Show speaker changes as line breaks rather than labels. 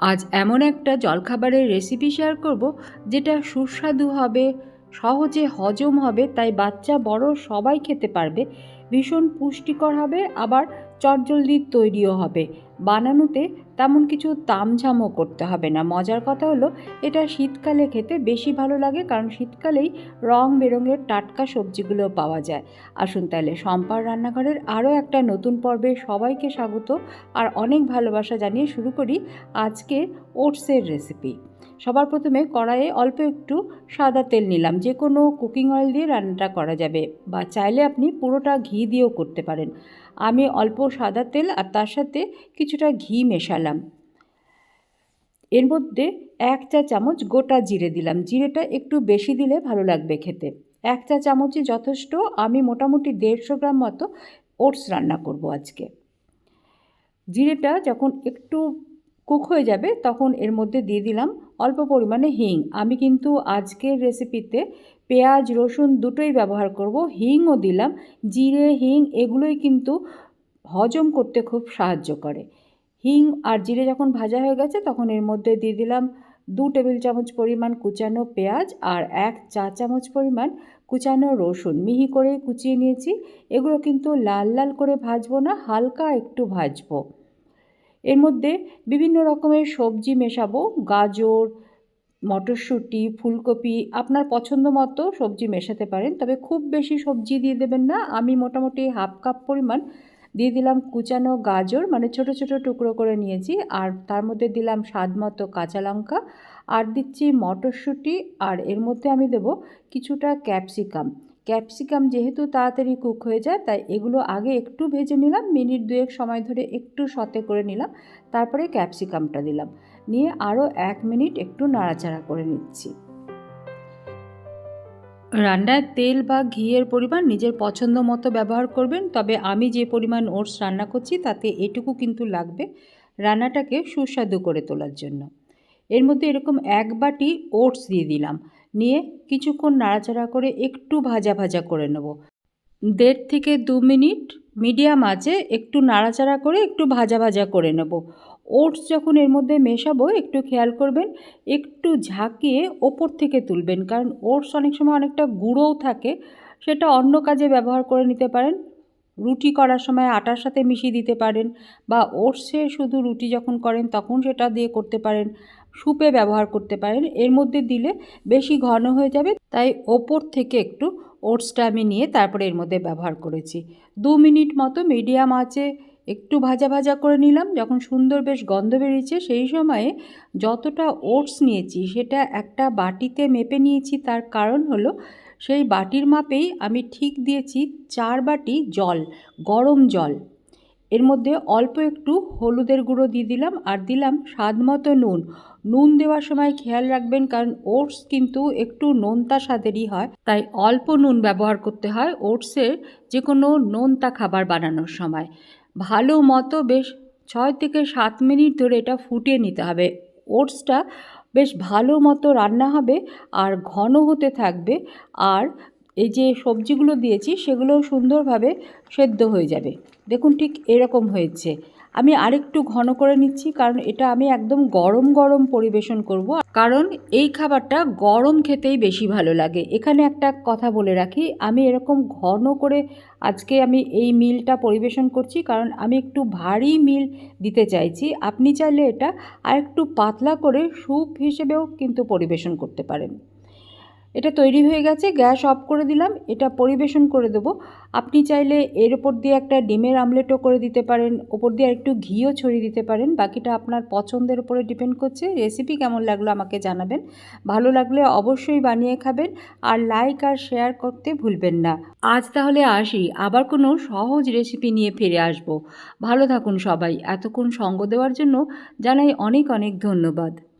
আজ এমন একটা জলখাবারের রেসিপি শেয়ার করব, যেটা সুস্বাদু হবে, সহজে হজম হবে, তাই বাচ্চা, বড় সবাই খেতে পারবে। ভীষণ পুষ্টিকর হবে, আবার চটজলদি তৈরিও হবে। বানানোতে তেমন কিছু তামঝামও করতে হবে না। মজার কথা হলো, এটা শীতকালে খেতে বেশি ভালো লাগে কারণ শীতকালেই রং বেরঙের টাটকা সবজিগুলো পাওয়া যায়। আসুন তাহলে সম্পার রান্নাঘরের আরও একটা নতুন পর্বে সবাইকে স্বাগত আর অনেক ভালোবাসা জানিয়ে শুরু করি আজকে ওটসের রেসিপি সবার প্রথমে কড়াইয়ে অল্প একটু সাদা তেল নিলাম যে কোনো কুকিং অয়েল দিয়ে রান্নাটা করা যাবে বা চাইলে আপনি পুরোটা ঘি দিয়েও করতে পারেন। আমি অল্প সাদা তেল আর তার সাথে কিছুটা ঘি মেশালাম। এর মধ্যে এক চা চামচ গোটা জিরে দিলাম, জিরেটা একটু বেশি দিলে ভালো লাগবে খেতে। এক চা চামচই যথেষ্ট, আমি মোটামুটি দেড়শো গ্রাম মতো ওটস রান্না করব আজকে। জিরেটা যখন একটু কুক হয়ে যাবে, তখন এর মধ্যে দিয়ে দিলাম অল্প পরিমাণে হিং। আমি কিন্তু আজকের রেসিপিতে পেঁয়াজ, রসুন দুটোই ব্যবহার করব। হিংও দিলাম, জিরে, হিং এগুলোই কিন্তু হজম করতে খুব সাহায্য করে। হিং আর জিরে যখন ভাজা হয়ে গেছে, তখন এর মধ্যে দিয়ে দিলাম দু টেবিল চামচ পরিমাণ কুচানো পেঁয়াজ আর এক চা চামচ পরিমাণ কুচানো রসুন। মিহি করে কুচিয়ে নিয়েছি। এগুলো কিন্তু লাল লাল করে ভাজবো না, হালকা একটু ভাজবো। এর মধ্যে বিভিন্ন রকমের সবজি মেশাবো, গাজর, মটরশুঁটি, ফুলকপি, আপনার পছন্দ মতো সবজি মেশাতে পারেন। তবে খুব বেশি সবজি দিয়ে দেবেন না। আমি মোটামুটি হাফ কাপ পরিমাণ দিয়ে দিলাম কুচানো গাজর মানে ছোট ছোট টুকরো করে নিয়েছি। আর তার মধ্যে দিলাম স্বাদ মতো কাঁচা লঙ্কা। আর দিচ্ছি মটরশুঁটি। আর এর মধ্যে আমি দেব কিছুটা ক্যাপসিকাম। ক্যাপসিকাম যেহেতু তাড়াতাড়ি কুক হয়ে যায়, তাই এগুলো আগে একটু ভেজে নিলাম, মিনিট দুয়েক সময় ধরে একটু সতে করে নিলাম, তারপরে ক্যাপসিকামটা দিলাম। নিয়ে আরও এক মিনিট একটু নাড়াচাড়া করে নিচ্ছি। রান্নার তেল বা ঘিয়ের পরিমাণ নিজের পছন্দ মতো ব্যবহার করবেন, তবে আমি যে পরিমাণ ওটস রান্না করছি, তাতে এটুকু কিন্তু লাগবে রান্নাটাকে সুস্বাদু করে তোলার জন্য। এর মধ্যে এরকম এক বাটি ওটস দিয়ে দিলাম। নিয়ে কিছুক্ষণ নাড়াচাড়া করে একটু ভাজা ভাজা করে নেব। দেড় থেকে দু মিনিট মিডিয়াম আছে একটু নাড়াচাড়া করে একটু ভাজা ভাজা করে নেব। ওটস যখন এর মধ্যে মেশাবো, একটু খেয়াল করবেন, একটু ঝাঁকিয়ে ওপর থেকে তুলবেন। কারণ ওটস অনেক সময় অনেকটা গুঁড়োও থাকে, সেটা অন্য কাজে ব্যবহার করে নিতে পারেন। রুটি করার সময় আটার সাথে মিশিয়ে দিতে পারেন বা ওটসে শুধু রুটি যখন করেন তখন সেটা দিয়ে করতে পারেন, সুপে ব্যবহার করতে পারেন। এর মধ্যে দিলে বেশি ঘন হয়ে যাবে, তাই ওপর থেকে একটু ওটসটা আমি নিয়ে তারপরে এর মধ্যে ব্যবহার করেছি। দু মিনিট মতো মিডিয়াম আছে একটু ভাজা ভাজা করে নিলাম, যখন সুন্দর বেশ গন্ধ বেরিয়েছে সেই সময়ে যতটা ওটস নিয়েছি সেটা একটা বাটিতে মেপে নিয়েছি, তার কারণ হলো সেই বাটির মাপেই আমি ঠিক দিয়েছি চার বাটি জল, গরম জল। এর মধ্যে অল্প একটু হলুদের গুঁড়ো দিয়ে দিলাম আর দিলাম স্বাদ মতো নুন। নুন দেওয়ার সময় খেয়াল রাখবেন কারণ ওটস কিন্তু একটু নোনতা স্বাদেরই হয়, তাই অল্প নুন ব্যবহার করতে হয় ওটসের যে কোনো নোনতা খাবার বানানোর সময়। ভালো মতো বেশ ছয় থেকে সাত মিনিট ধরে এটা ফুটিয়ে নিতে হবে। ওটসটা বেশ ভালো মতো রান্না হবে আর ঘন হতে থাকবে। আর এই যে সবজিগুলো দিয়েছি সেগুলো সুন্দরভাবে সেদ্ধ হয়ে যাবে। দেখুন ঠিক এরকম হয়েছে। আমি আরেকটু ঘন করে নিচ্ছি, কারণ এটা আমি একদম গরম গরম পরিবেশন করব। কারণ এই খাবারটা গরম খেতেই বেশি ভালো লাগে। এখানে একটা কথা বলে রাখি, আমি এরকম ঘন করে আজকে আমি এই মিলটা পরিবেশন করছি, কারণ আমি একটু ভারী মিল দিতে চাইছি। আপনি চাইলে এটা আর একটু পাতলা করে স্যুপ হিসেবেও কিন্তু পরিবেশন করতে পারেন। এটা তৈরি হয়ে গেছে, গ্যাস অফ করে দিলাম, এটা পরিবেশন করে দেব। আপনি চাইলে এর ওপর দিয়ে একটা ডিমের আমলেটও করে দিতে পারেন ওপর দিয়ে একটু ঘিও ছড়িয়ে দিতে পারেন। বাকিটা আপনার পছন্দের উপরে ডিপেন্ড করছে, রেসিপি কেমন লাগল আমাকে জানাবেন। ভালো লাগলে অবশ্যই বানিয়ে খাবেন আর লাইক আর শেয়ার করতে ভুলবেন না। আজ তাহলে আসি, আবার কোনো সহজ রেসিপি নিয়ে ফিরে আসব। ভালো থাকুন সবাই, এতক্ষণ সঙ্গ দেওয়ার জন্য জানাই অনেক অনেক ধন্যবাদ।